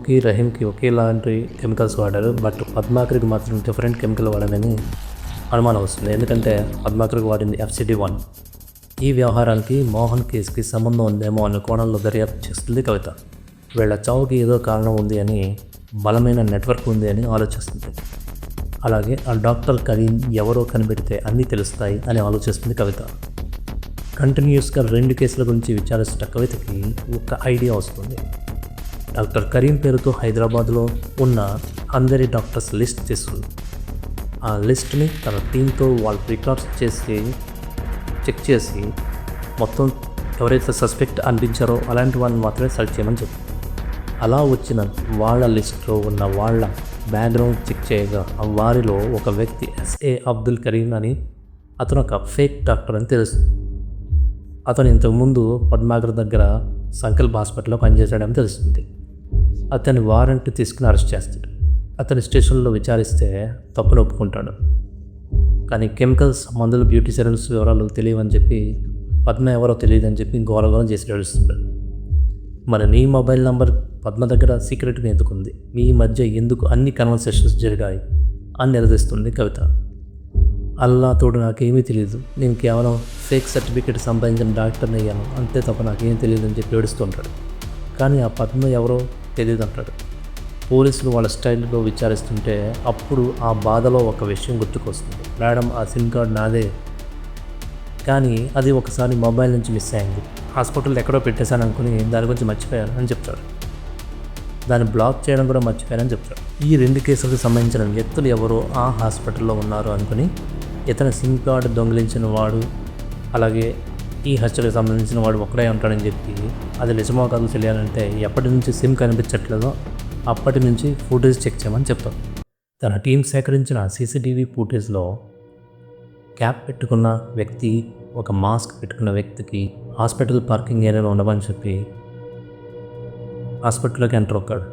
రాముకి రహీంకి ఒకేలాంటి కెమికల్స్ వాడారు. బట్ పద్మాకరికి మాత్రం డిఫరెంట్ కెమికల్ వాడనని అనుమానం వస్తుంది. ఎందుకంటే పద్మాకరికి వాడింది ఎఫ్సిడి వన్. ఈ వ్యవహారానికి మోహన్ కేసుకి సంబంధం ఉందేమో అనే కోణంలో దర్యాప్తు చేస్తుంది కవిత. వీళ్ళ చావుకి ఏదో కారణం ఉంది అని బలమైన నెట్వర్క్ ఉంది అని ఆలోచిస్తుంది. అలాగే ఆ డాక్టర్ కరీం ఎవరో కనిపెడితే అన్నీ తెలుస్తాయి అని ఆలోచిస్తుంది కవిత. కంటిన్యూస్గా రెండు కేసుల గురించి విచారిస్తున్న కవితకి ఒక ఐడియా వస్తుంది. డాక్టర్ కరీం పేరుతో హైదరాబాద్లో ఉన్న అందరి డాక్టర్స్ లిస్ట్ చేస్తుంది ఆ లిస్ట్ని తన టీంతో వాళ్ళు రికార్డ్స్ చేసి చెక్ చేసి మొత్తం ఎవరైతే సస్పెక్ట్ అనిపించారో అలాంటి వాళ్ళని మాత్రమే సెర్చ్ చేయమని చెప్పి అలా వచ్చిన వాళ్ళ లిస్ట్లో ఉన్న వాళ్ళ బ్యాక్గ్రౌండ్ చెక్ చేయగా వారిలో ఒక వ్యక్తి ఎస్ఏ అబ్దుల్ కరీం అని అతను ఒక ఫేక్ డాక్టర్ అని తెలుస్తుంది. అతను ఇంతకుముందు పద్మాగర్ దగ్గర సంకల్ప్ హాస్పిటల్లో పనిచేశాడని తెలుస్తుంది. అతని వారెంట్ తీసుకుని అరెస్ట్ చేస్తాడు. అతని స్టేషన్లో విచారిస్తే తప్పును ఒప్పుకుంటాడు. కానీ కెమికల్స్ మందులు బ్యూటీ సెరమ్స్ వివరాలు తెలియవని చెప్పి పద్మ ఎవరో తెలియదని చెప్పి గోలగోలం చేసి ఏడుస్తున్నాడు మరి నీ మొబైల్ నంబర్ పద్మ దగ్గర సీక్రెట్గా ఎందుకుంది? మీ మధ్య ఎందుకు అన్ని కన్వర్సేషన్స్ జరిగాయి? అని నిలదీస్తుంది కవిత. అల్లా తోడు నాకేమీ తెలియదు నేను కేవలం ఫేక్ సర్టిఫికేట్ సంపాదించిన డాక్టర్ని అయ్యాను. అంతే తప్ప నాకేం తెలియదు అని చెప్పి ఏడుస్తుంటాడు కానీ ఆ పద్మ ఎవరో తెలియదు అంటాడు. పోలీసులు వాళ్ళ స్టైల్లో విచారిస్తుంటే అప్పుడు ఆ బాధలో ఒక విషయం గుర్తుకొస్తుంది. మేడం ఆ సిమ్ కార్డ్ నాదే. కానీ అది ఒకసారి మొబైల్ నుంచి మిస్ అయింది. హాస్పిటల్ ఎక్కడో పెట్టేశాను అనుకుని దాని గురించి మర్చిపోయాను అని చెప్తాడు. దాన్ని బ్లాక్ చేయడం కూడా మర్చిపోయానని చెప్తాడు. ఈ రెండు కేసులకు సంబంధించిన వ్యక్తులు ఎవరో ఆ హాస్పిటల్లో ఉన్నారు అనుకుని ఇతని సిమ్ కార్డు దొంగిలించిన వాడు అలాగే ఈ హత్యకు సంబంధించిన వాడు ఒక్కడే ఉంటాడని చెప్పి అది నిజమో కాదు తెలియాలంటే ఎప్పటి నుంచి సిమ్ కనిపించట్లేదో అప్పటి నుంచి ఫుటేజ్ చెక్ చేయమని చెప్తాడు తన టీం సేకరించిన సీసీటీవీ ఫుటేజ్లో క్యాప్ పెట్టుకున్న వ్యక్తి ఒక మాస్క్ పెట్టుకున్న వ్యక్తికి హాస్పిటల్ పార్కింగ్ ఏరియాలో ఉండమని చెప్పి హాస్పిటల్లోకి ఎంటర్ అవుతాడు.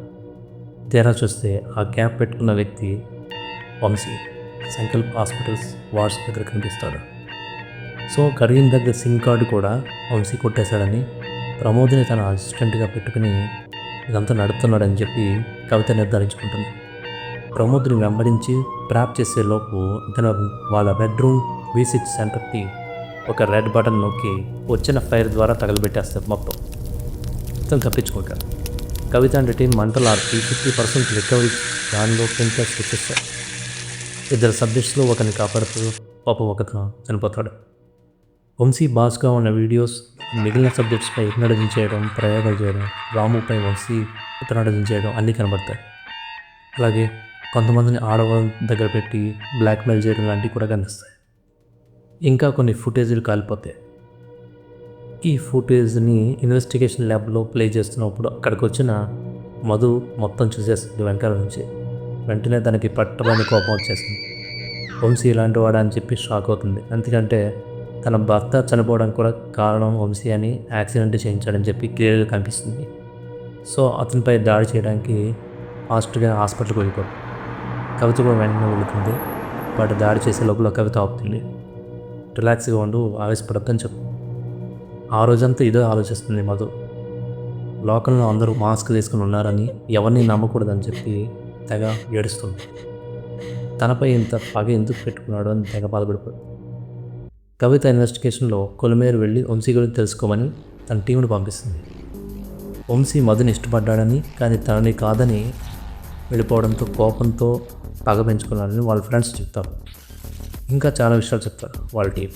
తీరా చూస్తే ఆ క్యాప్ పెట్టుకున్న వ్యక్తి వంశీ సంకల్ప్ హాస్పిటల్స్ వార్డ్స్ దగ్గర కనిపిస్తాడు. సో కరీం దగ్గర సిమ్ కార్డు కూడా వంశీ కొట్టేశాడని ప్రమోద్ని తన అసిస్టెంట్గా పెట్టుకుని ఇదంతా నడుపుతున్నాడని చెప్పి కవిత నిర్ధారించుకుంటుంది. ప్రమోద్ని వెంబడించి ట్రాప్ చేసేలోపు ఇతను వాళ్ళ బెడ్రూమ్ విసిట్ సెంటర్కి ఒక రెడ్ బటన్ నొక్కి వచ్చిన ఫైర్ ద్వారా తగలబెట్టేస్తారు మొత్తం. ఇతను తప్పించుకుంటాడు. కవిత అంటే టీం మంటలు ఆర్పి ఫిఫ్టీ పర్సెంట్ రికవరీ దానిలో ప్రింటర్స్ వచ్చేస్తాయి ఇద్దరు సబ్జెక్ట్స్లో ఒకరిని కాపాడుతూ పాప ఒకతను చనిపోతాడు. వంశీ బాస్గా ఉన్న వీడియోస్ మిగిలిన సబ్జెక్ట్స్పై హిప్నటైజింగ్ చేయడం ప్రయోగాలు చేయడం రాముపై వంశీ హిప్నటైజింగ్ చేయడం అన్నీ కనబడతాయి. అలాగే కొంతమందిని ఆడవాళ్ళ దగ్గర పెట్టి బ్లాక్మెయిల్ చేయడం లాంటివి కూడా కనిపిస్తాయి ఇంకా కొన్ని ఫుటేజీలు కాలిపోతాయి. ఈ ఫుటేజ్ని ఇన్వెస్టిగేషన్ ల్యాబ్లో ప్లే చేస్తున్నప్పుడు అక్కడికి వచ్చిన మధు మొత్తం చూసేస్తుంది వెనకాల నుంచి. వెంటనే తనకి పట్టబడిన కోపం వచ్చేసింది వంశీ ఇలాంటి వాడా అని చెప్పి షాక్ అవుతుంది. ఎందుకంటే తన భర్త చనిపోవడానికి కూడా కారణం వంశీ అని యాక్సిడెంట్ చేయించాడని చెప్పి క్లియర్గా కనిపిస్తుంది. సో అతనిపై దాడి చేయడానికి ఆస్ట్రేలియా హాస్పిటల్కి వెళ్ళిపోతుంది కవిత కూడా వెంటనే వెళుతుంది. బట్ దాడి చేసే లోపల కవిత ఆపుతుంది. రిలాక్స్గా ఉండు ఆవేశపడద్దని చెప్పు. ఆ రోజంతా ఇదే ఆలోచిస్తుంది మధు. లోకంలో అందరూ మాస్క్ తీసుకుని ఉన్నారని ఎవరిని నమ్మకూడదని చెప్పి తెగ ఏడుస్తుంది. తనపై ఇంత పగ ఎందుకు పెట్టుకున్నాడు అని తెగ బాధపడిపోయి కవిత ఇన్వెస్టిగేషన్లో కొలిమేరు వెళ్ళి వంశీ గురించి తెలుసుకోమని తన టీంను పంపిస్తుంది. వంశీ మధుని ఇష్టపడ్డాడని కానీ తనని కాదని వెళ్ళిపోవడంతో కోపంతో పగ పెంచుకున్నాడని వాళ్ళ ఫ్రెండ్స్ చెప్తారు. ఇంకా చాలా విషయాలు చెప్తారు వాళ్ళ టీం.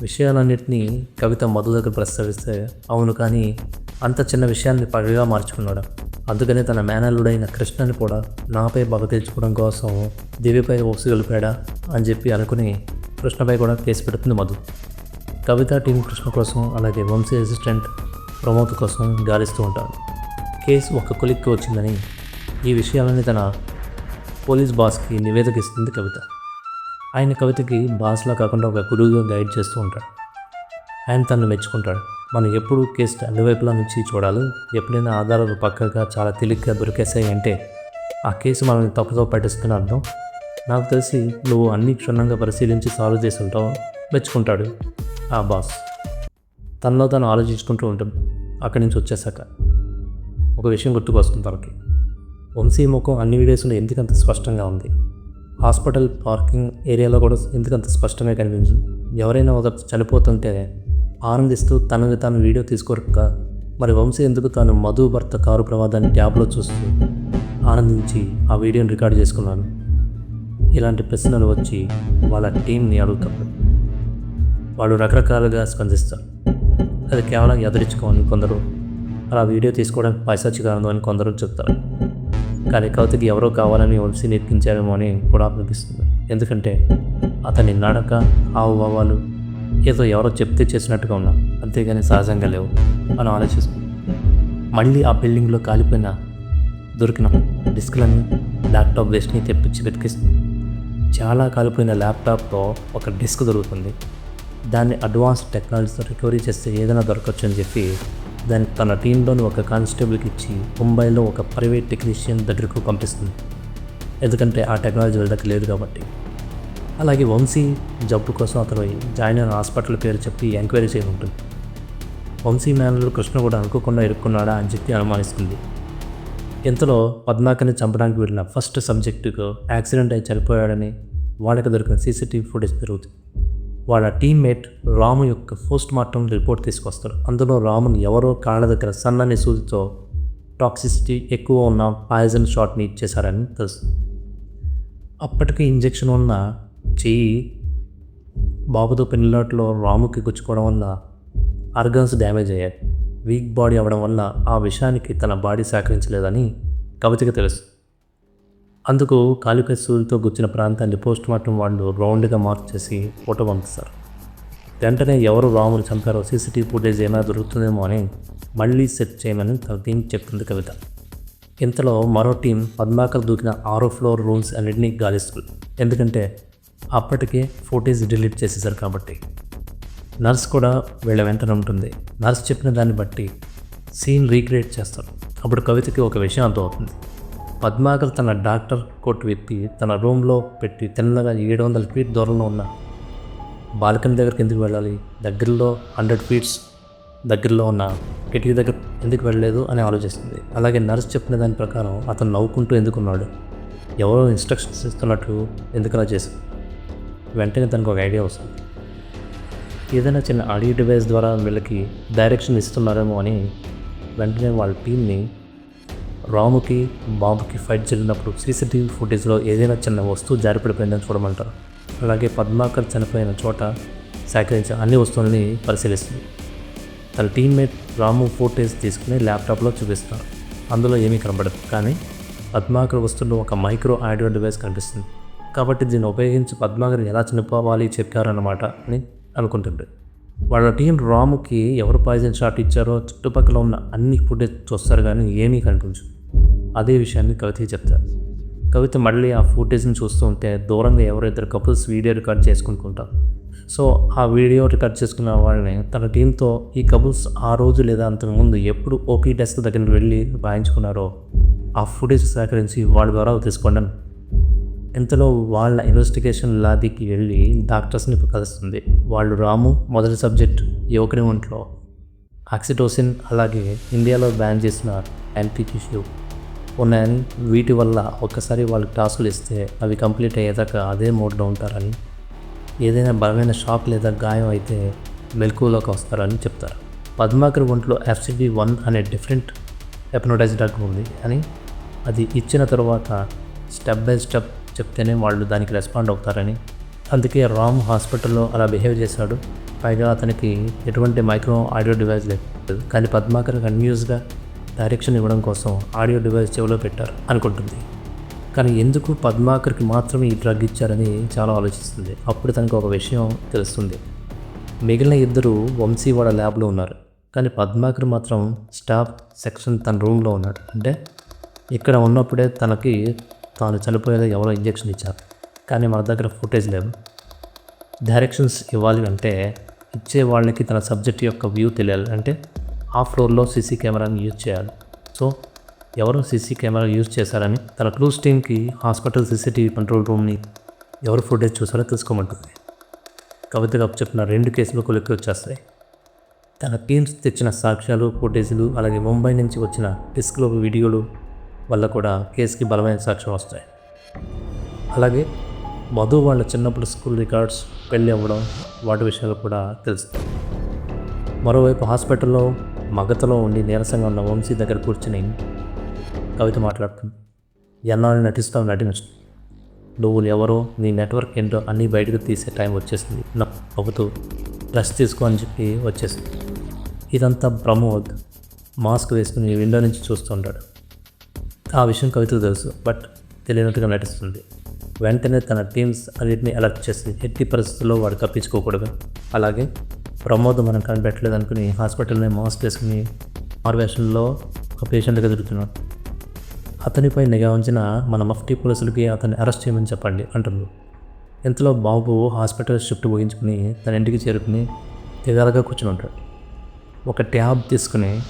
విషయాలన్నింటినీ కవిత మధు దగ్గర ప్రస్తావిస్తే అవును కానీ అంత చిన్న విషయాన్ని పగగా మార్చుకున్నాడు. అందుకనే తన మేనల్లుడైన కృష్ణని కూడా నాపై బగ తెచ్చుకోవడం కోసం దివ్యపై ఓసి గలిపాడా అని చెప్పి అనుకుని కృష్ణపై కూడా కేసు పెడుతుంది మధు. కవిత టీం కృష్ణ కోసం అలాగే వంశీ అసిస్టెంట్ ప్రమోద్ కోసం గాలిస్తూ ఉంటారు. కేసు ఒక కొలిక్కి వచ్చిందని ఈ విషయాలని తన పోలీస్ బాస్కి నివేదిక ఇస్తుంది కవిత. ఆయన కవితకి బాస్లా కాకుండా ఒక గురువుగా గైడ్ చేస్తూ ఉంటాడు. ఆయన తను మెచ్చుకుంటాడు. మనం ఎప్పుడు కేసు అన్ని వైపులా నుంచి చూడాలి. ఎప్పుడైనా ఆధారాలు పక్కగా చాలా తేలిగ్గా దొరికేసాయి అంటే ఆ కేసు మనల్ని తప్పుతో పట్టిస్తున్న అర్థం నాకు తెలిసి నువ్వు అన్ని క్షుణ్ణంగా పరిశీలించి సాల్వ్ చేసి ఉంటావు మెచ్చుకుంటాడు ఆ బాస్. తనలో తను ఆలోచించుకుంటూ ఉంటాం. అక్కడి నుంచి వచ్చేసాక ఒక విషయం గుర్తుకొస్తుంది తనకి. వంశీ ముఖం అన్ని వీడియోస్లో ఎందుకంత స్పష్టంగా ఉంది? హాస్పిటల్ పార్కింగ్ ఏరియాలో కూడా ఎందుకంత స్పష్టంగా కనిపించింది? ఎవరైనా ఒక చనిపోతుంటే ఆనందిస్తూ తనని తాను వీడియో తీసుకోరక మరి వంశీ ఎందుకు తాను మధు భర్త కారు ప్రమాదాన్ని ట్యాబ్లో చూస్తూ ఆనందించి ఆ వీడియోని రికార్డ్ చేసుకున్నాను ఇలాంటి ప్రశ్నలు వచ్చి వాళ్ళ టీంని అడుగుతారు వాళ్ళు రకరకాలుగా స్పందిస్తారు. అది కేవలం ఎదిరించుకోమని కొందరు అలా వీడియో తీసుకోవడానికి పైసా కాదు అని కొందరు చెప్తారు. కానీ కవితకి ఎవరో కావాలని వంశీ నేర్పించారేమో అని కూడా అనిపిస్తుంది. ఎందుకంటే అతని నడక హావభావాలు ఏదో ఎవరో చెప్తే చేసినట్టుగా ఉన్నా. అంతేగాని సహజంగా లేవు అని ఆలోచిస్తుంది. మళ్ళీ ఆ బిల్డింగ్లో కాలిపోయిన దొరికిన డిస్క్లని ల్యాప్టాప్ వేస్ట్ని తెప్పించి వెతికిస్తుంది. చాలా కాలిపోయిన ల్యాప్టాప్తో ఒక డిస్క్ దొరుకుతుంది. దాన్ని అడ్వాన్స్ టెక్నాలజీతో రికవరీ చేస్తే ఏదైనా దొరకచ్చు అని చెప్పి దాన్ని తన టీంలోని ఒక కానిస్టేబుల్కి ఇచ్చి ముంబైలో ఒక ప్రైవేట్ టెక్నీషియన్ దగ్గరకు పంపిస్తుంది. ఎందుకంటే ఆ టెక్నాలజీ వెళ్ళక లేదు కాబట్టి. అలాగే వంశీ జబ్బు కోసం అతను జాయిన్ అయిన హాస్పిటల్ పేరు చెప్పి ఎంక్వైరీ చేసి ఉంటుంది వంశీ మేనలు కృష్ణ కూడా అనుకోకుండా ఇరుక్కున్నాడా అని చెప్పి అనుమానిస్తుంది. ఇంతలో పద్మాకర్ని చంపడానికి వెళ్ళిన ఫస్ట్ సబ్జెక్టుకు యాక్సిడెంట్ అయి చనిపోయాడని వాళ్ళకి దొరికిన సీసీటీవీ ఫుటేజ్ జరుగుతుంది వాళ్ళ టీమ్మేట్ రాము యొక్క పోస్ట్ మార్టం రిపోర్ట్ తీసుకొస్తారు. అందులో రాముని ఎవరో కాళ్ళ దగ్గర సన్నని సూదితో టాక్సిసిటీ ఎక్కువ ఉన్న పాయిజన్ షాట్ని ఇచ్చేశారని తెలుసు అప్పటికి ఇంజెక్షన్ ఉన్న చెయ్యి బాబుతో పెళ్ళిలో రాముకి గుచ్చుకోవడం వల్ల ఆర్గన్స్ డ్యామేజ్ అయ్యాయి. వీక్ బాడీ అవ్వడం వల్ల ఆ విషయానికి తన బాడీ సహకరించలేదని కవితకి తెలుసు. అందుకు కాలిక గుచ్చిన ప్రాంతాన్ని పోస్ట్ మార్టం వాళ్ళు రౌండ్గా మార్క్ చేసి ఫోటో పంపిస్తారు. వెంటనే ఎవరు రాములు చంపారో సీసీటీవీ ఫుటేజ్ ఏమైనా దొరుకుతుందేమో అని మళ్ళీ సెట్ చేయమని తన టీం చెప్తుంది కవిత. ఇంతలో మరో టీం పద్మాకర్ దూకిన ఆరో ఫ్లోర్ రూమ్స్ అన్నింటినీ గాలిస్తుంది. ఎందుకంటే అప్పటికే ఫోటేజ్ డిలీట్ చేసేసారు కాబట్టి. నర్స్ కూడా వీళ్ళ వెంటనే ఉంటుంది నర్స్ చెప్పిన దాన్ని బట్టి సీన్ రీక్రియేట్ చేస్తారు. అప్పుడు కవితకి ఒక విషయం అర్థమవుతుంది. పద్మాకర్ తన డాక్టర్ కోట్ విప్పి తన రూమ్లో పెట్టి తిన్నగా ఏడు వందల ఫీట్ దూరంలో ఉన్న బాల్కనీ దగ్గరికి ఎందుకు వెళ్ళాలి? దగ్గరలో హండ్రెడ్ ఫీట్స్ దగ్గరలో ఉన్న కిటికీ దగ్గర ఎందుకు వెళ్ళలేదు అని ఆలోచిస్తుంది. అలాగే నర్స్ చెప్పిన దాని ప్రకారం అతను నవ్వుకుంటూ ఎందుకున్నాడు ఎవరో ఇన్స్ట్రక్షన్స్ ఇస్తున్నట్టు ఎందుకు అలా చేశారు? వెంటనే తనకు ఒక ఐడియా వస్తుంది. ఏదైనా చిన్న ఆడియో డివైస్ ద్వారా వీళ్ళకి డైరెక్షన్ ఇస్తున్నారేమో అని వెంటనే వాళ్ళ టీంని రాముకి బాబుకి ఫైట్ జరిగినప్పుడు సీసీటీవీ ఫుటేజ్లో ఏదైనా చిన్న వస్తువు జారిపడిపోయిందని చూడమంటారు. అలాగే పద్మాకర్ చనిపోయిన చోట సేకరించిన అన్ని వస్తువులని పరిశీలిస్తుంది. తన టీమ్మేట్ రాము ఫోటేజ్ తీసుకుని ల్యాప్టాప్లో చూపిస్తారు అందులో ఏమీ కనబడదు కానీ పద్మాకర్ వస్తున్న ఒక మైక్రో ఆడియో డివైస్ కనిపిస్తుంది. కాబట్టి దీన్ని ఉపయోగించి పద్మాకర్ ఎలా చనిపోవాలి చెప్పారన్నమాట అని అనుకుంటుంది వాళ్ళ టీం రాముకి ఎవరు పాయిజన్ షాట్ ఇచ్చారో చుట్టుపక్కల ఉన్న అన్ని ఫుటేజ్ చూస్తారు కానీ ఏమీ కనిపించు అదే విషయాన్ని కవిత చెప్తారు. కవిత మళ్ళీ ఆ ఫుటేజ్ని చూస్తూ ఉంటే దూరంగా ఎవరిద్దరు కపుల్స్ వీడియో రికార్డ్ చేసుకుంటుంటారు సో ఆ వీడియో రికార్డ్ చేసుకున్న వాళ్ళని తన టీంతో ఈ కపుల్స్ ఆ రోజు లేదా అంతకుముందు ఎప్పుడు ఓపీ డెస్క్ దగ్గరికి వెళ్ళి వాయించుకున్నారో ఆ ఫుటేజ్ సేకరించి వాళ్ళ ద్వారా తీసుకోండి ఇంతలో వాళ్ళ ఇన్వెస్టిగేషన్ లాబీకి వెళ్ళి డాక్టర్స్ని కలుస్తుంది. వాళ్ళు రాము మొదటి సబ్జెక్ట్ యువకుని ఒంట్లో. ఆక్సిటోసిన్ అలాగే ఇండియాలో బ్యాన్ చేసిన యాంటీటిష్యూ ఉన్నాయని వీటి వల్ల ఒక్కసారి వాళ్ళకి టాస్కులు ఇస్తే అవి కంప్లీట్ అయ్యేదాకా అదే మోడ్లో ఉంటారని ఏదైనా బలమైన షాక్ లేదా గాయం అయితే మెలకువలోకి వస్తారని చెప్తారు. పద్మాకర్ ఒంట్లో ఎఫ్సిడి వన్ అనే డిఫరెంట్ ఎపనోటైజ్ డ్రగ్ ఉంది అని అది ఇచ్చిన తర్వాత స్టెప్ బై స్టెప్ చెప్తేనే వాళ్ళు దానికి రెస్పాండ్ అవుతారని. అందుకే రామ్ హాస్పిటల్లో అలా బిహేవ్ చేశాడు. పైగా అతనికి ఎటువంటి మైక్రో ఆడియో డివైస్ లేదు. కానీ పద్మాకర్ కన్యూస్గా డైరెక్షన్ ఇవ్వడం కోసం ఆడియో డివైస్ చెవిలో పెట్టారు అనుకుంటుంది. కానీ ఎందుకు పద్మాకర్కి మాత్రమే ఈ డ్రగ్ ఇచ్చారని చాలా ఆలోచిస్తుంది. అప్పుడు తనకు ఒక విషయం తెలుస్తుంది. మిగిలిన ఇద్దరు వంశీవాడ ల్యాబ్లో ఉన్నారు. కానీ పద్మాకర్ మాత్రం స్టాఫ్ సెక్షన్ తన రూమ్లో ఉన్నాడు. అంటే ఇక్కడ ఉన్నప్పుడే తనకి తాను చనిపోయేదో ఎవరో ఇంజెక్షన్ ఇచ్చారు. కానీ మన దగ్గర ఫుటేజ్ లేవు. డైరెక్షన్స్ ఇవ్వాలి అంటే ఇచ్చే వాళ్ళకి తన సబ్జెక్ట్ యొక్క వ్యూ తెలియాలి. అంటే ఆ ఫ్లోర్లో సీసీ కెమెరాని యూజ్ చేయాలి. సో ఎవరో సీసీ కెమెరా యూజ్ చేశారని తన క్లూస్ టీమ్కి హాస్పిటల్ సీసీటీవీ కంట్రోల్ రూమ్ని ఎవరు ఫుటేజ్ చూసారో తెలుసుకోమంటుంది. కవిత కప్పు చెప్పిన రెండు కేసులు కొలిక్కి వచ్చేస్తాయి. తన టీమ్స్ తెచ్చిన సాక్ష్యాలు ఫుటేజీలు అలాగే ముంబై నుంచి వచ్చిన డిస్క్లో వీడియోలు వల్ల కూడా కేసుకి బలమైన సాక్ష్యం వస్తాయి. అలాగే మధు వాళ్ళ చిన్నప్పుడు స్కూల్ రికార్డ్స్ పెళ్ళి అవ్వడం వాటి విషయాలు కూడా తెలుస్తాయి. మరోవైపు హాస్పిటల్లో మగతలో ఉండి నీరసంగా ఉన్న వంశీ దగ్గర కూర్చుని కవిత మాట్లాడుతుంది. ఎన్నాళ్ళు నటిస్తావు నటించు. నువ్వు ఎవరో నీ నెట్వర్క్ ఏంటో అన్నీ బయటకు తీసే టైం వచ్చేసింది. నవ్వుతూ రెస్ట్ తీసుకో అని చెప్పి వచ్చేసింది. ఇదంతా ప్రమోద్ మాస్క్ వేసుకుని విండో నుంచి చూస్తుంటాడు ఆ విషయం కవితకు తెలుసు బట్ తెలియనట్టుగా నటిస్తుంది. వెంటనే తన టీమ్స్ అన్నింటినీ అలర్ట్ చేసి ఎట్టి పరిస్థితుల్లో వాడు తప్పించుకోకూడదు అలాగే ప్రమోద్ మనం కనిపెట్టలేదు అనుకుని హాస్పిటల్ని మాస్క్ వేసుకుని మార్వేషన్లో ఒక పేషెంట్గా తిరుగుతున్నాడు. అతనిపై నిఘా ఉంచిన మన మఫ్టీ పోలీసులకి అతన్ని అరెస్ట్ చేయమని చెప్పండి అంటున్నారు ఇంతలో బాబు హాస్పిటల్ షిఫ్ట్ ముగించుకుని తన ఇంటికి చేరుకుని దిగాలుగా కూర్చుని ఉంటాడు. ఒక ట్యాబ్ తీసుకుని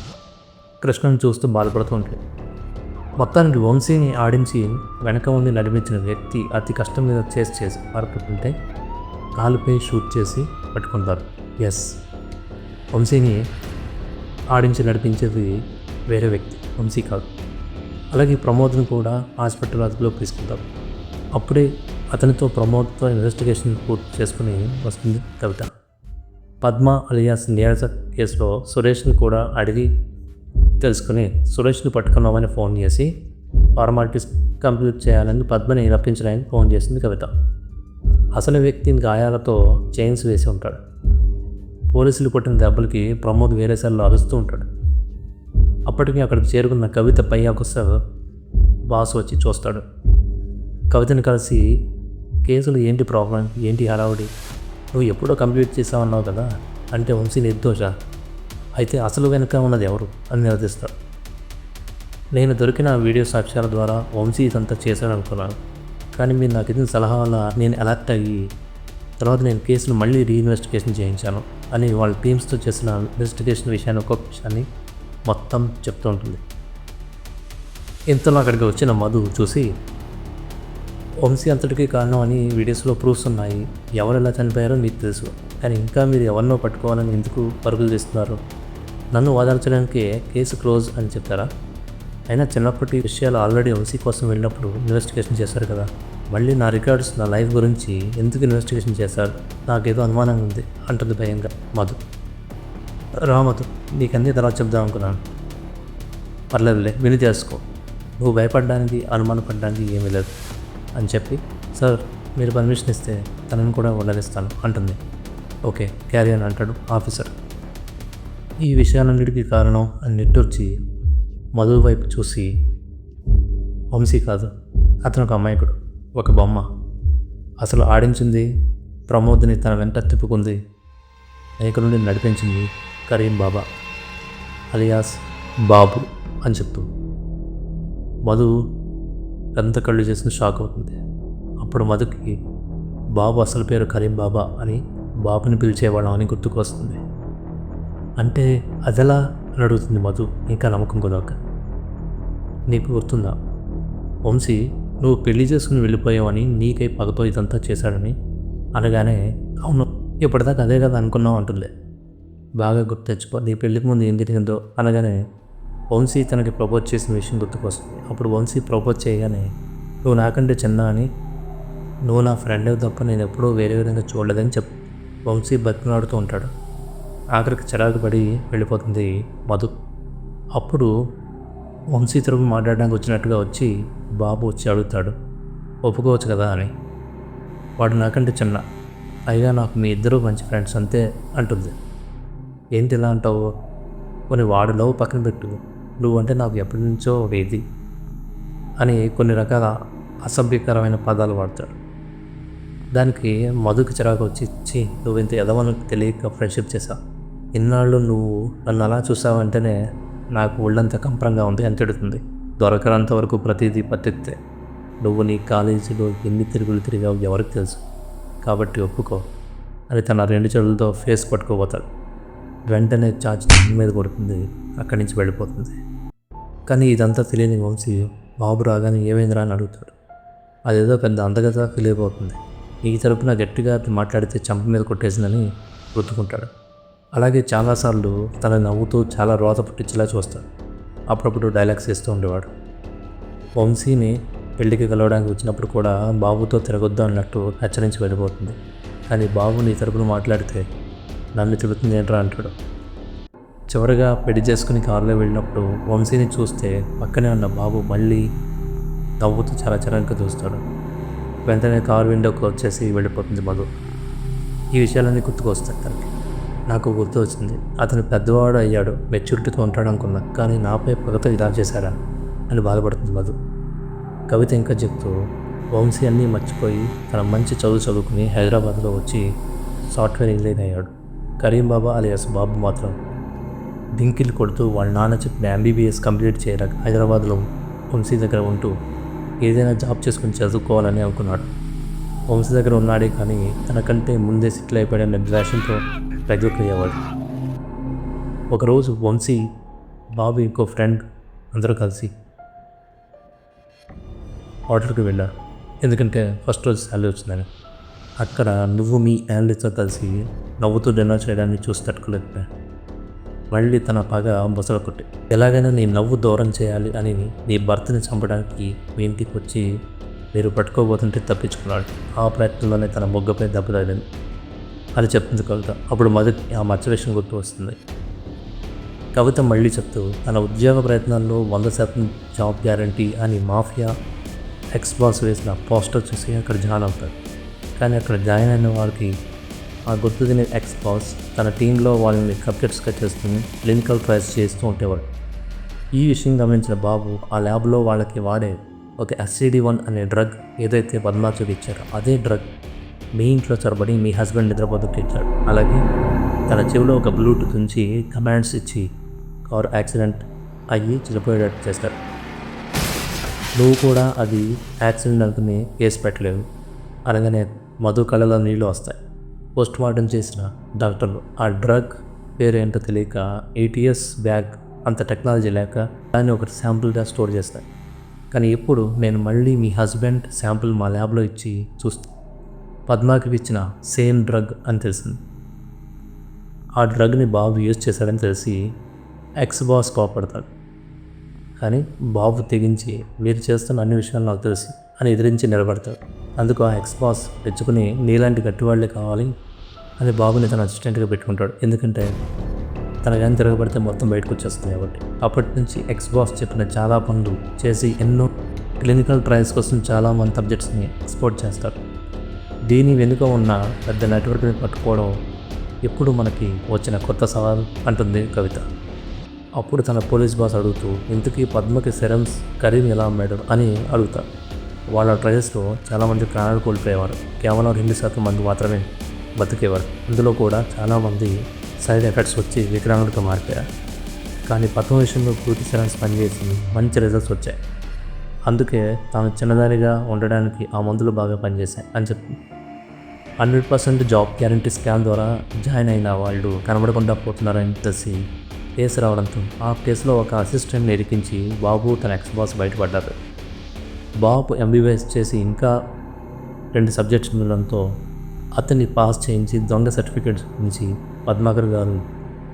కృష్ణను చూస్తూ బాధపడుతూ ఉంటాడు. మొత్తానికి వంశీని ఆడించి వెనక ఉండి నడిపించిన వ్యక్తి అతి కష్టం మీద చేసి చేసి పారిపోతుంటే కాలుపై షూట్ చేసి పట్టుకుంటారు. ఎస్ వంశీని ఆడించి నడిపించేది వేరే వ్యక్తి. వంశీ కాదు. అలాగే ప్రమోద్ని కూడా హాస్పిటల్ అదుపులోకి తీసుకుంటారు. అప్పుడే అతనితో ప్రమోద్తో ఇన్వెస్టిగేషన్ పూర్తి చేసుకుని వస్తుంది కవిత. పద్మ అలియాస్ నీరజ కేసులో సురేష్ని కూడా అడిగి తెలుసుకుని సురేష్ని పట్టుకున్నామని ఫోన్ చేసి ఫార్మాలిటీస్ కంప్లీట్ చేయాలని పద్మని రప్పించడానికి ఫోన్ చేసింది కవిత. అసలు వ్యక్తిని గాయాలతో చైన్స్ వేసి ఉంటాడు. పోలీసులు కొట్టిన దెబ్బలకి ప్రమోద్ వేరేసార్లు అరుస్తూ ఉంటాడు. అప్పటికి అక్కడికి చేరుకున్న కవిత పై ఆఫీసర్ బాస్ వచ్చి చూస్తాడు. కవితను కలిసి కేసులు ఏంటి ప్రాబ్లం? ఏంటి హడావుడి? నువ్వు ఎప్పుడో కంప్లీట్ చేసావన్నావు కదా? అంటే వంశీ నిర్దోష. అయితే అసలు వెనుక ఉన్నది ఎవరు అని నిలదీస్తాడు నేను దొరికిన వీడియో సాక్ష్యాల ద్వారా వంశీ ఇదంతా చేశాడు అనుకున్నాను కానీ మీరు నాకు ఇచ్చిన సలహా వల్ల నేను అలర్ట్ అయ్యి తర్వాత నేను కేసును మళ్ళీ రీఇన్వెస్టిగేషన్ చేయించాను అని వాళ్ళ టీమ్స్తో చేసిన ఇన్వెస్టిగేషన్ విషయాన్ని ఒక్కొక్క విషయాన్ని మొత్తం చెప్తూ ఉంటుంది. ఇంతలో అక్కడికి వచ్చిన మధు చూసి వంశీ అంతటికీ కారణం అని వీడియోస్లో ప్రూఫ్స్ ఉన్నాయి. ఎవరు ఎలా చనిపోయారో మీకు తెలుసు. కానీ ఇంకా మీరు ఎవరినో పట్టుకోవాలని ఎందుకు పరుగులు తీస్తున్నారు? నన్ను ఓదార్చడానికి కేసు క్లోజ్ అని చెప్తారా అయినా చిన్నప్పటి విషయాలు ఆల్రెడీ వంశీ కోసం వెళ్ళినప్పుడు ఇన్వెస్టిగేషన్ చేశారు కదా. మళ్ళీ నా రికార్డ్స్ నా లైఫ్ గురించి ఎందుకు ఇన్వెస్టిగేషన్ చేశారు? నాకేదో అనుమానంగా ఉంది అంటుంది భయంగా మధు. రామధు నీకు అన్నీ తర్వాత చెప్దాం అనుకున్నాను. పర్లేదులే విని చేసుకో నువ్వు భయపడడానికి అనుమానపడడానికి ఏమీ లేదు అని చెప్పి సార్ మీరు పర్మిషన్ ఇస్తే తనని కూడా వదిలిస్తాను అంటుంది. ఓకే క్యారీ అని అంటాడు ఆఫీసర్. ఈ విషయాలన్నిటికీ కారణం అని నిట్టూర్చి మధు వైపు చూసి వంశీ కాదు అతను ఒక అమాయకుడు ఒక బొమ్మ. అసలు ఆడించింది ప్రమోద్ని తన వెంట తిప్పుకుంది వెనక నుండి నడిపించింది కరీం బాబా అలియాస్ బాబు అని చెప్తూ. మధు ఎంత కళ్ళు చేసిన షాక్ అవుతుంది. అప్పుడు మధుకి బాబు అసలు పేరు కరీం బాబా అని బాబుని పిలిచేవాళ్ళం అని గుర్తుకొస్తుంది. అంటే అదెలా అని అడుగుతుంది మధు. ఇంకా నమ్మకం కుదరక నీకు గుర్తుందా? వంశీ నువ్వు పెళ్ళి చేసుకుని వెళ్ళిపోయావని నీకై పగతో ఇదంతా చేశాడని? అనగానే అవును ఇప్పటిదాకా అదే కదా అనుకున్నావు అంటుండే బాగా గుర్తు తెచ్చుకో నీ పెళ్ళికి ముందు ఏం జరిగిందో అనగానే వంశీ తనకి ప్రపోజ్ చేసిన విషయం గుర్తుకొస్తుంది. అప్పుడు వంశీ ప్రపోజ్ చేయగానే నువ్వు నాకంటే చిన్న అని నువ్వు నా ఫ్రెండ్ తప్ప నేను ఎప్పుడూ వేరే విధంగా చూడలేదని చెప్పు. వంశీ బతిమలాడుతూ ఉంటాడు. ఆఖరికి చిరాకు పడి వెళ్ళిపోతుంది మధు. అప్పుడు వంశీ తరపు మాట్లాడడానికి వచ్చినట్టుగా వచ్చి బాబు వచ్చి అడుగుతాడు. ఒప్పుకోవచ్చు కదా అని. వాడు నాకంటే చిన్న. పైగా నాకు మీ ఇద్దరు మంచి ఫ్రెండ్స్ అంతే అంటుంది. ఏంటి ఇలా అంటావు? కొన్ని వాడు పక్కన పెట్టు. నువ్వంటే నాకు ఎప్పటి నుంచో వేది అని కొన్ని రకాల అసభ్యకరమైన పదాలు వాడతాడు. దానికి మధుకి చిరాకు వచ్చి ఇచ్చి నువ్వు ఇంత ఎదవనకు తెలియక ఫ్రెండ్షిప్ చేశావు. ఇన్నాళ్ళు నువ్వు నన్ను అలా చూసావంటేనే నాకు ఒళ్ళంతా కంపరంగా ఉంది అని తిడుతుంది. దొరకనంత వరకు ప్రతిదీ పత్తితే. నువ్వు నీ కాలేజీలో ఎన్ని తిరుగులు తిరిగావు ఎవరికి తెలుసు. కాబట్టి ఒప్పుకో. అని తన రెండు చెడులతో ఫేస్ పట్టుకోపోతాడు వెంటనే చార్జ్ మీద కొడుతుంది. అక్కడి నుంచి వెళ్ళిపోతుంది. కానీ ఇదంతా తెలియని వంశీ బాబు రాగానే ఏమైందిరా అని అడుగుతాడు. అదేదో పెద్ద అందగత ఫీల్ అయిపోతుంది. ఈ తరపున గట్టిగా మాట్లాడితే చంప మీద కొట్టేసిందని గుర్తుకుంటాడు. అలాగే చాలాసార్లు తన నవ్వుతూ చాలా రోత పుట్టించేలా చూస్తాడు. అప్పుడప్పుడు డైలాగ్స్ ఇస్తూ ఉండేవాడు. వంశీని పెళ్ళికి కలవడానికి వచ్చినప్పుడు కూడా బాబుతో తిరగొద్దు అన్నట్టు హెచ్చరించి వెళ్ళిపోతుంది. కానీ బాబు నీ తరపున మాట్లాడితే నన్ను తిరుగుతుంది ఏంట్రా అంటాడు. చివరిగా పెళ్ళి చేసుకుని కారులో వెళ్ళినప్పుడు వంశీని చూస్తే పక్కనే ఉన్న బాబు మళ్ళీ నవ్వుతూ చాలా చిరాగ్గా చూస్తాడు. వెంటనే కారు విండోకి వచ్చేసి వెళ్ళిపోతుంది మధు. ఈ విషయాలన్నీ గుర్తుకొస్తాయి తనకి. నాకు గుర్తు వచ్చింది. అతను పెద్దవాడు అయ్యాడు. మెచ్యూరిటీతో ఉంటాడు అనుకున్నా. కానీ నాపై పగతో ఇలా చేశారా? అని బాధపడుతుంది మధు. కవిత ఇంకా చెప్తూ వంశీ అన్నీ మర్చిపోయి తన మంచి చదువు చదువుకుని హైదరాబాద్లో వచ్చి సాఫ్ట్వేర్ ఇంజనీర్ అయ్యాడు. కరీం బాబా అలియాస్ బాబు మాత్రం డింకిలు కొడుతూ వాళ్ళ నాన్న చెప్పిన ఎంబీబీఎస్ కంప్లీట్ చేయలేక హైదరాబాద్లో వంశీ దగ్గర ఉంటూ ఏదైనా జాబ్ చేసుకుని చదువుకోవాలని అనుకున్నాడు. వంశీ దగ్గర ఉన్నాడే కానీ తనకంటే ముందే సెటిల్ అయిపోయాడనే ద్వేషంతో అయ్యేవాడు ఒకరోజు వంశీ బాబు ఇంకో ఫ్రెండ్ అందరూ కలిసి హోటల్కి వెళ్ళారు ఎందుకంటే ఫస్ట్ రోజు శాలరీ వచ్చిందని. అక్కడ నువ్వు మీ ఫ్యామిలీతో కలిసి నవ్వుతూ డిన్నర్ చేయడాన్ని చూసి తట్టుకోలేకపోయా. మళ్ళీ తన పగ ముసల కొట్టి ఎలాగైనా నీ నవ్వు దూరం చేయాలి అని నీ భర్తని చంపడానికి మీ ఇంటికి వచ్చి మీరు పట్టుకోబోతుంటే తప్పించుకున్నాడు. ఆ ప్రయత్నంలోనే తన మొగ్గపై దెబ్బ తగిలింది. అని చెప్తుంది కవిత. అప్పుడు మొదటి ఆ మచ్చ విషయం గుర్తు వస్తుంది. కవిత మళ్ళీ చెప్తూ తన ఉద్యోగ ప్రయత్నాల్లో వంద శాతం జాబ్ గ్యారంటీ అని మాఫియా ఎక్స్ బాస్ వేసిన పోస్టర్ చూసి అక్కడ జాయిన్ అవుతారు కానీ అక్కడ జాయిన్ అయిన వారికి ఆ గుర్తు తినే ఎక్స్ బాస్ తన టీంలో వాళ్ళని కప్టెట్స్గా చేసుకుని క్లినికల్ ట్రయల్స్ చేస్తూ ఉండేవాడు. ఈ విషయం గమనించిన బాబు ఆ ల్యాబ్లో వాళ్ళకి వాడే ఒక ఎస్సిడి వన్ అనే డ్రగ్ ఏదైతే పద్మాచుకి చూపించారో అదే డ్రగ్ మీ ఇంట్లో చొరబడి మీ హస్బెండ్ నిద్రపోతుకి ఇచ్చాడు అలాగే తన చెవిలో ఒక బ్లూటూత్ ఉంచి కమాండ్స్ ఇచ్చి కారు యాక్సిడెంట్ అయ్యి చనిపోయేటట్టు చేస్తారు. నువ్వు కూడా అది యాక్సిడెంట్ అనుకుని కేసు పెట్టలేవు. అనగానే మధు కళ్ళలో నీళ్ళు వస్తాయి. పోస్ట్ మార్టం చేసిన డాక్టర్లు ఆ డ్రగ్ పేరు ఏంటో తెలియక ఏటీఎస్ బ్యాగ్ అంత టెక్నాలజీ లేక దాన్ని ఒక శాంపుల్గా స్టోర్ చేస్తాయి. కానీ ఇప్పుడు నేను మళ్ళీ మీ హస్బెండ్ శాంపుల్ మా ల్యాబ్లో ఇచ్చి చూస్తాను పద్మాకి ఇచ్చిన సేమ్ డ్రగ్ అని తెలిసింది. ఆ డ్రగ్ని బాబు యూజ్ చేశాడని తెలిసి ఎక్స్ బాస్ కోపడతాడు. కానీ బాబు తెగించి మీరు చేస్తున్న అన్ని విషయాలు నాకు తెలుసు అని ఎదిరించి నిలబడతాడు. అందుకు ఆ ఎక్స్ బాస్ తెచ్చుకుని నీలాంటి గట్టివాళ్ళే కావాలి అని బాబుని తన అసిస్టెంట్గా పెట్టుకుంటాడు. ఎందుకంటే తన తిరగబడితే మొత్తం బయటకు వచ్చేస్తుంది కాబట్టి. అప్పటి నుంచి ఎక్స్ బాస్ చెప్పిన చాలా పనులు చేసి ఎన్నో క్లినికల్ ట్రయల్స్ కోసం చాలామంది సబ్జెక్ట్స్ని ఎక్స్పోర్ట్ చేస్తారు. దీని వెనుక ఉన్న పెద్ద నెట్వర్క్ని పట్టుకోవడం ఎప్పుడు మనకి వచ్చిన కొత్త సవాల్ అంటుంది కవిత. అప్పుడు తన పోలీస్ బాస్ అడుగుతూ ఇంతకీ పద్మకి సెరమ్స్ కరీం ఎలా అమ్మాడు? అని అడుగుతారు వాళ్ళ ట్రయల్స్లో చాలామంది ప్రాణాలు కోల్పోయేవారు. కేవలం రెండు శాతం మంది మాత్రమే బతికేవారు. అందులో కూడా చాలామంది సైడ్ ఎఫెక్ట్స్ వచ్చి వికలాంగులుగా మారిపోయారు. కానీ పద్మ విషయంలో పూర్తి సెరమ్స్ పనిచేసి మంచి రిజల్ట్స్ వచ్చాయి. అందుకే తాను చిన్నదానిగా ఉండడానికి ఆ మందులు బాగా పనిచేశాయి అని చెప్తుంది hundred percent job guarantee scam ద్వారా జాయిన్ అయిన వాళ్ళు కనబడకుండా పోతున్నారని తెలిసి కేసు రావడంతో ఆ కేసులో ఒక అసిస్టెంట్ని ఇరికించి బాబు తన ఎక్స్ బాస్ బయటపడ్డారు. బాబు ఎంబీబీఎస్ చేసి ఇంకా రెండు సబ్జెక్ట్స్ ఉండడంతో అతన్ని పాస్ చేయించి దొంగ సర్టిఫికేట్స్ నుంచి పద్మాకర్ గారు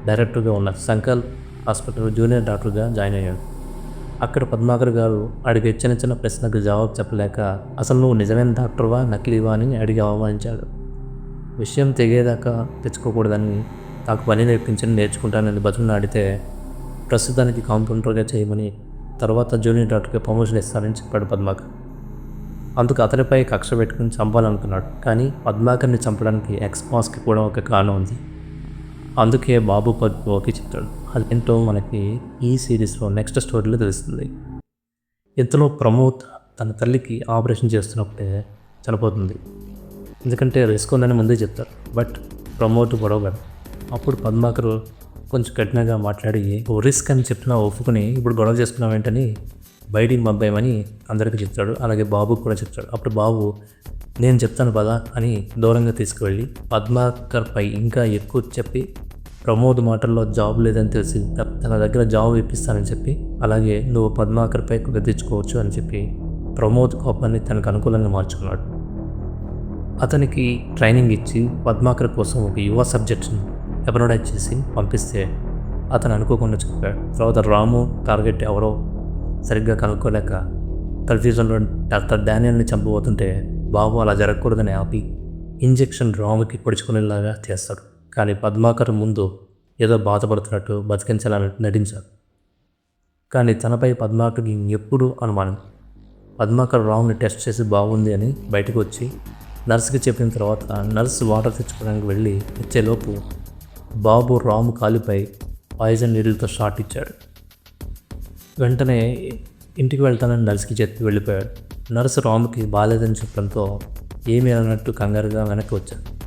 డైరెక్టర్గా ఉన్న సంకల్ హాస్పిటల్ జూనియర్ డాక్టర్గా జాయిన్ అయ్యాడు. అక్కడ పద్మాకర్ గారు అడిగే చిన్న చిన్న ప్రశ్నకు జవాబు చెప్పలేక అసలు నువ్వు నిజమైన డాక్టర్వా నకిలీవా అని అడిగి అవమానించాడు. విషయం తెగేదాకా తెచ్చుకోకూడదని నాకు పని నేర్పించని నేర్చుకుంటానని బతుకుని ఆడితే ప్రస్తుతానికి కాంపౌండర్గా చేయమని తర్వాత జూనియర్ డాక్టర్కి ప్రమోషన్ ఇస్తానని చెప్పాడు పద్మాకర్. అందుకు అతనిపై కక్ష పెట్టుకుని చంపాలనుకున్నాడు. కానీ పద్మాకర్ని చంపడానికి ఎక్స్ బాస్కి కూడా ఒక కారణం ఉంది. అందుకే బాబు పద్మ ఓకే చెప్తాడు అదేంటో మనకి ఈ సిరీస్లో నెక్స్ట్ స్టోరీలో తెలుస్తుంది. ఇంతలో ప్రమోద్ తన తల్లికి ఆపరేషన్ చేస్తున్నప్పుడే చనిపోతుంది. ఎందుకంటే రిస్క్ ఉందని ముందే చెప్తారు. బట్ ప్రమోద్ గొడవ అప్పుడు పద్మాకర్ కొంచెం కఠినంగా మాట్లాడి ఓ రిస్క్ అని చెప్పినా ఒప్పుకుని ఇప్పుడు గొడవ చేసుకున్నాం ఏంటని బయటికి పంపేయమని అందరికీ చెప్తాడు. అలాగే బాబు కూడా చెప్తాడు. అప్పుడు బాబు నేను చెప్తాను పదా అని దూరంగా తీసుకువెళ్ళి పద్మాకర్పై ఇంకా ఎక్కువ చెప్పి ప్రమోద్ మాటల్లో జాబ్ లేదని తెలిసి తన దగ్గర జాబ్ ఇప్పిస్తానని చెప్పి అలాగే నువ్వు పద్మాకర్పై కుగ అని చెప్పి ప్రమోద్ కోపాన్ని తనకు అనుకూలంగా మార్చుకున్నాడు. అతనికి ట్రైనింగ్ ఇచ్చి పద్మాకర్ కోసం ఒక యువ సబ్జెక్ట్ను ఎబరోడైజ్ చేసి పంపిస్తే అతను అనుకోకుండా చెప్పాడు. తర్వాత రాము టార్గెట్ ఎవరో సరిగ్గా కనుక్కోలేక కన్ఫ్యూజన్లో డాక్టర్ డానియల్ని చంపబోతుంటే బాబు అలా జరగకూడదని ఆపి ఇంజెక్షన్ రాముకి పొడుచుకునేలాగా చేస్తాడు. కానీ పద్మాకర్ ముందు ఏదో బాధపడుతున్నట్టు బతికించాలని నటించారు. కానీ తనపై పద్మాకర్కి ఎప్పుడూ అనుమానం. పద్మాకర్ రాంగ్ని టెస్ట్ చేసి బాగుంది అని బయటకు వచ్చి నర్సుకి చెప్పిన తర్వాత నర్సు వాటర్ తెచ్చుకోవడానికి వెళ్ళి వచ్చేలోపు బాబు రాము కాలిపై పాయిజన్ నీళ్ళతో షాట్ ఇచ్చాడు. వెంటనే ఇంటికి వెళ్తానని నర్సుకి చెప్పి వెళ్ళిపోయాడు. నర్సు రాముకి బాగాలేదని చెప్పడంతో ఏమీ అన్నట్టు కంగారుగా వెనక్కి వచ్చాడు.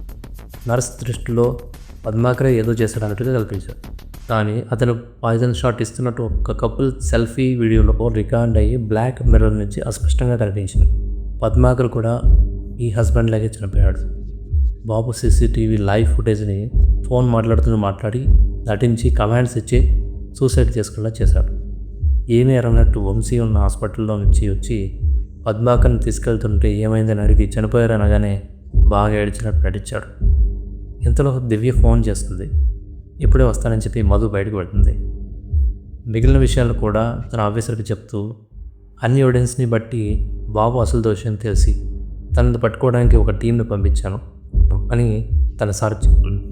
నర్స్ దృష్టిలో పద్మాకరే ఏదో చేశాడన్నట్టుగా కల్పించారు. కానీ అతను పాయిజన్ షాట్ ఇస్తున్నట్టు ఒక కపుల్ సెల్ఫీ వీడియోలో రికార్డ్ అయ్యి బ్లాక్ మిర్రర్ నుంచి అస్పష్టంగా కనిపించింది. పద్మాకర్ కూడా ఈ హస్బెండ్ లాగే చనిపోయాడు. బాబు సీసీటీవీ లైవ్ ఫుటేజ్ని ఫోన్ మాట్లాడుతూ మాట్లాడి నటించి కమాండ్స్ ఇచ్చి సూసైడ్ చేసుకునేలా చేశాడు. ఏమీ ఎరగనట్టు వంశీ ఉన్న హాస్పిటల్లో నుంచి వచ్చి పద్మాకర్ని తీసుకెళ్తుంటే ఏమైందని అడిగి చనిపోయారనగానే బాగా ఏడ్చినట్టు నటించాడు. ఇంతలో దివ్య ఫోన్ చేస్తుంది. ఇప్పుడే వస్తానని చెప్పి మధు బయటకు వెళ్తుంది. మిగిలిన విషయాలు కూడా తన ఆఫీసర్కి చెప్తూ అన్ని ఎవిడెన్స్ని బట్టి బాబు అసలు దోషం తెలిసి తనని పట్టుకోవడానికి ఒక టీంని పంపించాను అని తన సార్ చెప్తుంది.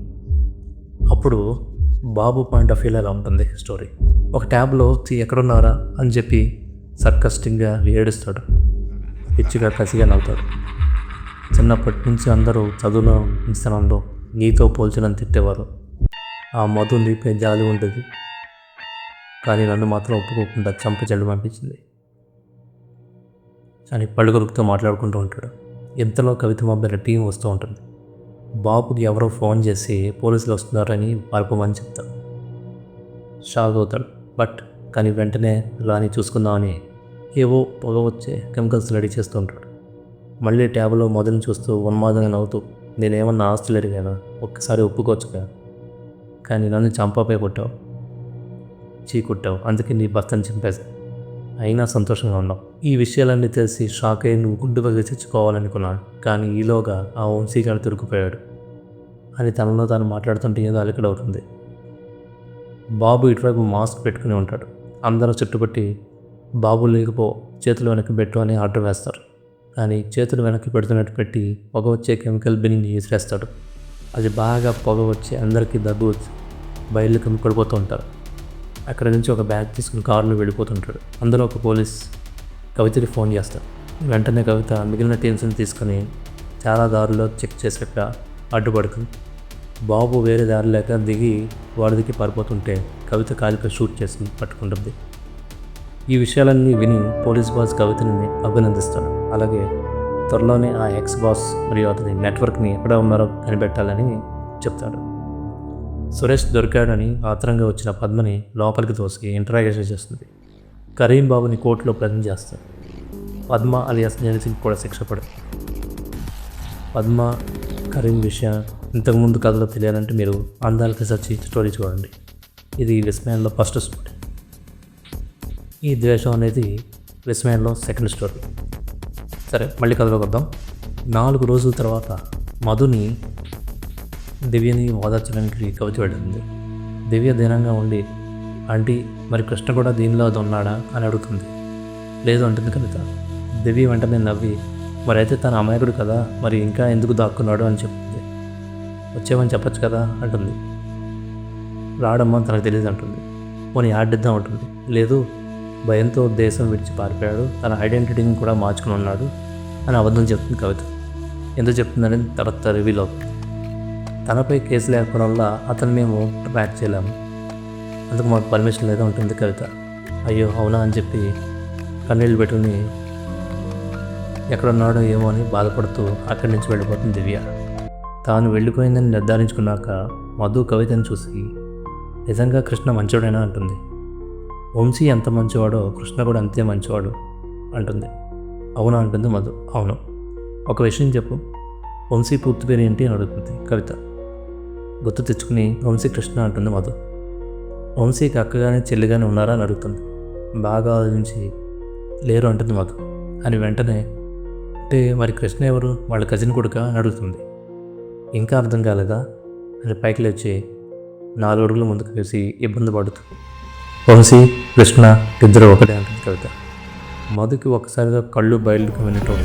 అప్పుడు బాబు పాయింట్ ఆఫ్ వ్యూలో ఎలా ఉంటుంది స్టోరీ ఒక ట్యాబ్లో ఎక్కడున్నారా? అని చెప్పి సర్కస్టింగ్గా ఏడుస్తాడు. పిచ్చిగా కసిగా నవ్వుతాడు. చిన్నప్పటి నుంచి అందరూ చదువులో ఇన్స్థానంలో నీతో పోల్చడం తిట్టేవారు. ఆ మధు నీపై జాలి ఉంటుంది కానీ నన్ను మాత్రం ఒప్పుకోకుండా చంప చెడు పంపించింది అని పలుగురుతో మాట్లాడుకుంటూ ఉంటాడు. ఇంతలో కవిత మబ్బైన టీం వస్తూ ఉంటుంది. బాబుకి ఎవరో ఫోన్ చేసి పోలీసులు వస్తున్నారని పారిపోమని చెప్తాడు షాక్ అవుతాడు. బట్ కానీ వెంటనే రాని చూసుకుందామని ఏవో పొగ వచ్చే కెమికల్స్ రెడీ చేస్తూ ఉంటాడు. మళ్ళీ ట్యాబ్లో మొదలు చూస్తూ ఉన్మాదంగా నవ్వుతూ నేనేమన్నా ఆస్తులు ఎరిగాను ఒక్కసారి ఒప్పుకోవచ్చుగా. కానీ నన్ను చంపపై కొట్టావు. చీ కొట్టావు. అందుకే నీ భర్తను చంపేశా. అయినా సంతోషంగా ఉన్నావు. ఈ విషయాలన్నీ తెలిసి షాక్ అయ్యి నువ్వు గుడ్డు పగిలి తెచ్చుకోవాలనుకున్నాను. కానీ ఈలోగా ఆ వంశీగాడు దొరికిపోయాడు. అని తనలో తాను మాట్లాడుతుంటే ఏదో అలికడవుతుంది బాబు ఇటువైపు మాస్క్ పెట్టుకుని ఉంటాడు. అందరూ చుట్టుపట్టి బాబు లేకపో చేతులు వెనక్కి పెట్టు అని ఆర్డర్ వేస్తారు. కానీ చేతులు వెనక్కి పెడుతున్నట్టు పెట్టి పొగ వచ్చే కెమికల్ బిన్ని విసిరేస్తాడు అది బాగా పొగ వచ్చి అందరికీ దగ్గు వచ్చి బయలు కమ్మి ఉంటారు. అక్కడ నుంచి ఒక బ్యాగ్ తీసుకుని కారులో వెళ్ళిపోతుంటాడు. అందులో ఒక పోలీస్ కవితకి ఫోన్ చేస్తాడు. వెంటనే కవిత మిగిలిన టీమ్స్ని తీసుకొని చాలా దారుల్లో చెక్ చేసాక అడ్డుపడుతుంది. బాబు వేరే దారి లేక దిగి వాడిదికి పారిపోతుంటే కవిత కాలిపై షూట్ చేసి పట్టుకుంటుంది. ఈ విషయాలన్నీ విని పోలీస్ బాస్ కవితని అభినందిస్తాడు. అలాగే త్వరలోనే ఆ ఎక్స్ బాస్ మరియు అతని నెట్వర్క్ని ఎక్కడ ఉన్నారో కనిపెట్టాలని చెప్తాడు. సురేష్ దొరికాడని ఆత్రంగా వచ్చిన పద్మని లోపలికి తోసి ఇంటరాగేషన్ చేస్తుంది. కరీం బాబుని కోర్టులో ప్రజెంట్ చేస్తాడు. పద్మ అలియాస్ జనసింగ్ కూడా శిక్ష పడుతుంది. పద్మ కరీం విషయం ఇంతకుముందు కథలో తెలియాలంటే మీరు అందాలకి సచ్చి స్టోరీ చూడండి. ఇది విస్మయంలో ఫస్ట్ స్టోరీ ఈ ద్వేషం అనేది విస్మయంలో సెకండ్ స్టోరీ సరే మళ్ళీ కథలోకి వద్దాం నాలుగు రోజుల తర్వాత మధుని దివ్యని ఓదార్చడానికి కవచి వెళ్తుంది దివ్య దీనంగా ఉండి ఆంటీ మరి కృష్ణ కూడా దీనిలో అది ఉన్నాడా? అని అడుగుతుంది. లేదు అంటుంది కవిత. దివ్య వెంటనే నవ్వి మరి అయితే తన అమాయకుడు కదా మరి ఇంకా ఎందుకు దాక్కున్నాడు? అని చెప్తుంది. వచ్చేవని చెప్పొచ్చు కదా? అంటుంది. రావడమ్మా తనకు తెలియదు అంటుంది. పోనీ ఆడిద్దాం అంటుంది. లేదు భయంతో దేశం విడిచి పారిపోయాడు. తన ఐడెంటిటీని కూడా మార్చుకుని ఉన్నాడు. అని అబద్ధం చెప్తుంది కవిత. ఎందుకు చెప్తుందని తర్వాత రివీల్. అవుతుంది తనపై కేసు లేకపోవడం వల్ల అతను మేము ట్రాక్ చేయలేము. అందుకు మాకు పర్మిషన్ లేదా ఉంటుంది కవిత. అయ్యో అవునా అని చెప్పి కన్నీళ్ళు పెట్టుకుని ఎక్కడున్నాడో ఏమో అని బాధపడుతూ అక్కడి నుంచి వెళ్ళిపోతుంది దివ్య. తాను వెళ్ళిపోయిందని నిర్ధారించుకున్నాక మధు కవితను చూసి నిజంగా కృష్ణ మంచోడైనా? అంటుంది. వంశీ ఎంత మంచివాడో కృష్ణ కూడా అంతే మంచివాడు అంటుంది. అవునా అంటుంది మధు. అవును. ఒక విషయం చెప్పు. వంశీ పూర్తి పేరు ఏంటి అని అడుగుతుంది కవిత. గుర్తు తెచ్చుకుని వంశీ కృష్ణ అంటుంది మధు. వంశీకి అక్కగానే చెల్లిగానే ఉన్నారా అని అడుగుతుంది. బాగా ఆలోచించి లేరు అంటుంది మధు. అని వెంటనే అంటే మరి కృష్ణ ఎవరు? వాళ్ళ కజిన్ కొడుక? అని అడుగుతుంది. ఇంకా అర్థం కాలేదా? అని పైకి లేచి నాలుగు అడుగుల ముందుకు వేసి ఇబ్బంది పడుతుంది. వంశీ కృష్ణ ఇద్దరు ఒకటే అంటుంది కవిత. మధుకి ఒకసారిగా కళ్ళు బయలుకు వినటం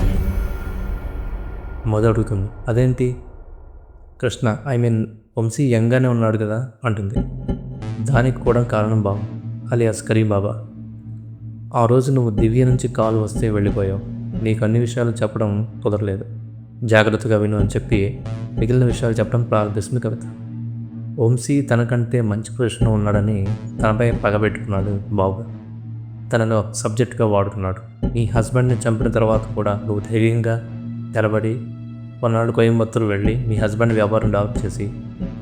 మధు అడుగుతుంది అదేంటి? కృష్ణ ఐ మీన్ వంశీ యంగానే ఉన్నాడు కదా అంటుంది. దానికి కూడా కారణం బాబు అలియాస్ కరీం బాబా ఆ రోజు నువ్వు దివ్య నుంచి కాల్ వస్తే వెళ్ళిపోయావు. నీకు అన్ని విషయాలు చెప్పడం కుదరలేదు. జాగ్రత్తగా విను అని చెప్పి మిగిలిన విషయాలు చెప్పడం ప్రారంభిస్తుంది కవిత. వంశీ తనకంటే మంచి పొజిషన్లో ఉన్నాడని తనపై పగబెట్టుకున్నాడు బాబు. తనను సబ్జెక్ట్గా వాడుకున్నాడు నీ హస్బెండ్ని చంపిన తర్వాత కూడా నువ్వు ధైర్యంగా తెరబడి కొన్నాడు కోయంబత్తూరు వెళ్ళి మీ హస్బెండ్ వ్యాపారం డెవలప్ చేసి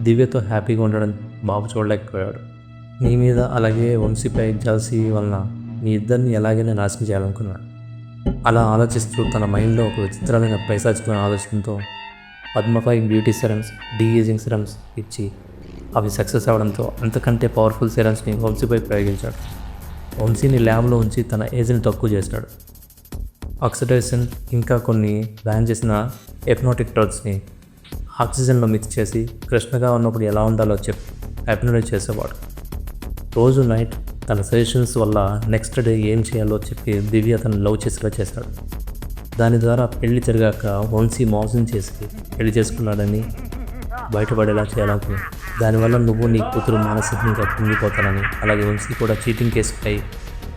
దివ్యతో హ్యాపీగా ఉండడం బాబు చూడలేకపోయాడు. నీ మీద అలాగే వంశీపై జలసి వలన మీ ఇద్దరిని ఎలాగైనా నాశనం చేయాలనుకున్నాడు అలా ఆలోచిస్తూ తన మైండ్లో ఒక విచిత్రమైన పైశాచికమైన ఆలోచనతో పద్మఫై బ్యూటీ సిరమ్స్ డీఏజింగ్ సిరమ్స్ ఇచ్చి అవి సక్సెస్ అవ్వడంతో అంతకంటే పవర్ఫుల్ సిరమ్స్ని వంశీపై ప్రయోగించాడు. వంశీని ల్యాబ్లో ఉంచి తన ఏజ్ని తక్కువ చేశాడు. ఆక్సిడేషన్ ఇంకా కొన్ని బ్యాన్ చేసిన ఎప్నోటిక్ డ్రగ్స్ని ఆక్సిజన్లో మిక్స్ చేసి కృష్ణగా ఉన్నప్పుడు ఎలా ఉండాలో చెప్పి హైప్నోటైజ్ చేసేవాడు. రోజు నైట్ తన సజెషన్స్ వల్ల నెక్స్ట్ డే ఏం చేయాలో చెప్పి దివ్య తను లవ్ చేసేలా చేశాడు. దాని ద్వారా పెళ్ళి జరిగాక వంశీ మోసం చేసి పెళ్ళి చేసుకున్నాడని బయటపడేలా చేయాలనుకున్నాడు దానివల్ల నువ్వు నీ కూతురు మానసికంగా కుంగిపోతానని అలాగే వంశీ కూడా చీటింగ్ కేసుపై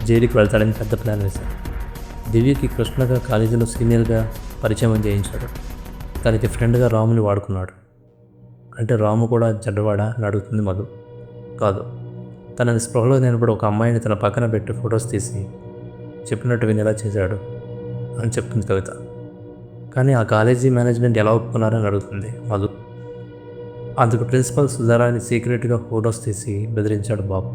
జైలుకి వెళ్తాడని పెద్ద ప్లాన్ వేశాడు. దివ్యకి కృష్ణగా కాలేజీలో సీనియర్గా పరిచయం చేయించాడు. తనకి ఫ్రెండ్గా రాముని వాడుకున్నాడు. అంటే రాము కూడా జడ్డవాడా అని అడుగుతుంది మధు. కాదు. తనని స్పృహలో నిలబడి ఒక అమ్మాయిని తన పక్కన పెట్టి ఫొటోస్ తీసి చెప్పినట్టు వినేలా చేశాడు అని చెప్తుంది కవిత. కానీ ఆ కాలేజీ మేనేజ్మెంట్ ఎలా ఒప్పుకున్నారని అడుగుతుంది మధు. అందుకు ప్రిన్సిపల్ సుధారాని సీక్రెట్గా ఫొటోస్ తీసి బెదిరించాడు బాబు.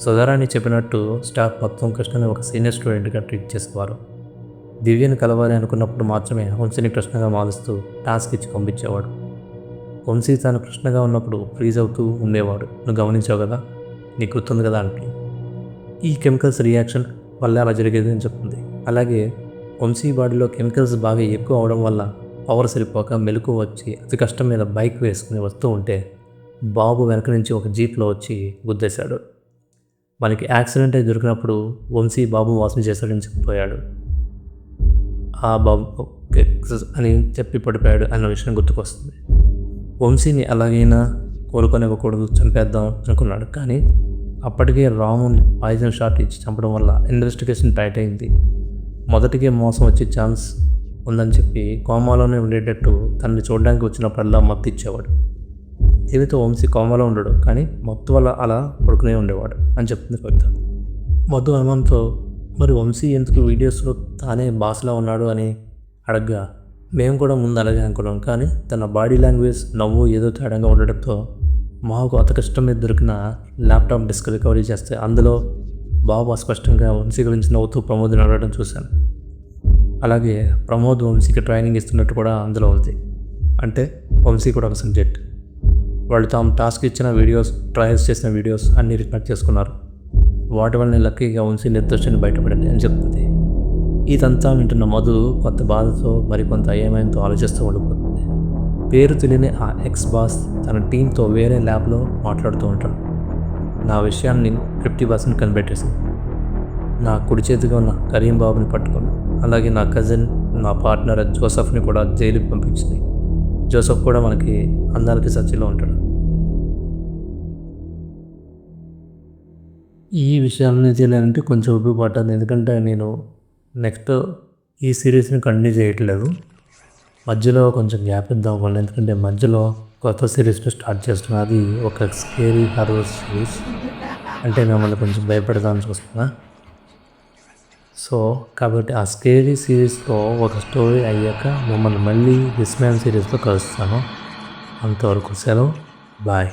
సుధారాణి చెప్పినట్టు స్టాఫ్ మొత్తం కృష్ణని ఒక సీనియర్ స్టూడెంట్గా ట్రీట్ చేసేవారు. దివ్యను కలవాలి అనుకున్నప్పుడు మాత్రమే వంశీని కృష్ణగా మారుస్తూ టాస్క్ ఇచ్చి పంపించేవాడు. వంశీ తాను కృష్ణగా ఉన్నప్పుడు ఫ్రీజ్ అవుతూ ఉండేవాడు. నువ్వు గమనించావు కదా? నీకు గుర్తుంది కదా? అంటే ఈ కెమికల్స్ రియాక్షన్ వల్ల అలా జరిగేది అని చెప్తుంది అలాగే వంశీ బాడీలో కెమికల్స్ బాగా ఎక్కువ అవడం వల్ల పవర్ సరిపోక మెలకు వచ్చి అతి కష్టం మీద బైక్ వేసుకుని వస్తూ ఉంటే బాబు వెనక నుంచి ఒక జీప్లో వచ్చి గుద్దేశాడు. మనకి యాక్సిడెంట్ అయి దొరికినప్పుడు వంశీ బాబు వాసన చేశాడని చెప్పిపోయాడు. ఆ బాబు అని చెప్పి పడిపోయాడు అన్న విషయం గుర్తుకొస్తుంది. వంశీని ఎలాగైనా కోలుకొనివ్వకూడదు చంపేద్దాం అనుకున్నాడు. కానీ అప్పటికే రాముని పాయిజన్ షాట్ ఇచ్చి చంపడం వల్ల ఇన్వెస్టిగేషన్ టైట్ అయింది. మొదటికే మోసం వచ్చే ఛాన్స్ ఉందని చెప్పి కోమాలోనే ఉండేటట్టు తనని చూడడానికి వచ్చినప్పుడల్లా మత్తు ఇచ్చేవాడు. దీనితో వంశీ కోమాలో ఉండడు కానీ మత్తు వల్ల అలా పడుకునే ఉండేవాడు అని చెప్తుంది కవిత. మధు హనుమంతో మరి వంశీ ఎందుకు వీడియోస్లో తానే బాస్లా ఉన్నాడు అని అడగ్గా మేము కూడా ముందు అలాగే అనుకున్నాం కానీ తన బాడీ లాంగ్వేజ్ నవ్వు ఏదో తేడాగా ఉండడంతో మాకు అత కష్టం మీద దొరికిన ల్యాప్టాప్ డిస్క్ రికవరీ చేస్తే అందులో బాబు అస్పష్టంగా వంశీ గురించి నవ్వుతూ ప్రమోదం అడగడం చూశాను. అలాగే ప్రమోద్ వంశీకి ట్రైనింగ్ ఇస్తున్నట్టు కూడా అందులో ఉంది. అంటే వంశీ కూడా ఒక సబ్జెక్ట్. వాళ్ళు తాము టాస్క్ ఇచ్చిన వీడియోస్ ట్రయల్స్ చేసిన వీడియోస్ అన్నీ రికార్డ్ చేసుకున్నారు. వాటి వల్ల లక్కీగా వంశీ నిర్దోషాన్ని బయటపడింది అని చెప్తుంది. ఇదంతా వింటున్న మధు కొంత బాధతో మరికొంత ఏమైందో ఆలోచిస్తూ ఉండిపోతుంది. పేరు తెలియని ఆ ఎక్స్ బాస్ తన టీంతో వేరే ల్యాబ్లో మాట్లాడుతూ ఉంటాడు. నా విషయాన్ని ఫిఫ్టీ పర్సెంట్ కనిపెట్టేసింది. నా కుడి చేతిగా ఉన్న కరీం బాబుని పట్టుకున్నాను అలాగే నా కజిన్ నా పార్ట్నర్ జోసఫ్ని కూడా జైలుకి పంపించింది. జోసఫ్ కూడా మనకి అందాలకి సచ్చిలో ఉంటాడు. ఈ విషయాలని తెలియాలంటే కొంచెం ఉపయోగపడుతుంది. ఎందుకంటే నేను నెక్స్ట్ ఈ సిరీస్ని కంటిన్యూ చేయట్లేదు. మధ్యలో కొంచెం గ్యాప్ ఇద్దాం వాళ్ళు ఎందుకంటే మధ్యలో కొత్త సిరీస్ని స్టార్ట్ చేస్తున్నా. అది ఒక స్కేరీ హర్రర్ సిరీస్ అంటే మిమ్మల్ని కొంచెం భయపెడదామని చూస్తున్నా. సో కాబట్టి ఆ స్కేరీ సిరీస్లో ఒక స్టోరీ అయ్యాక మిమ్మల్ని మళ్ళీ విస్మాన్ సిరీస్లో కలుస్తాను. అంతవరకు సెలవు. బాయ్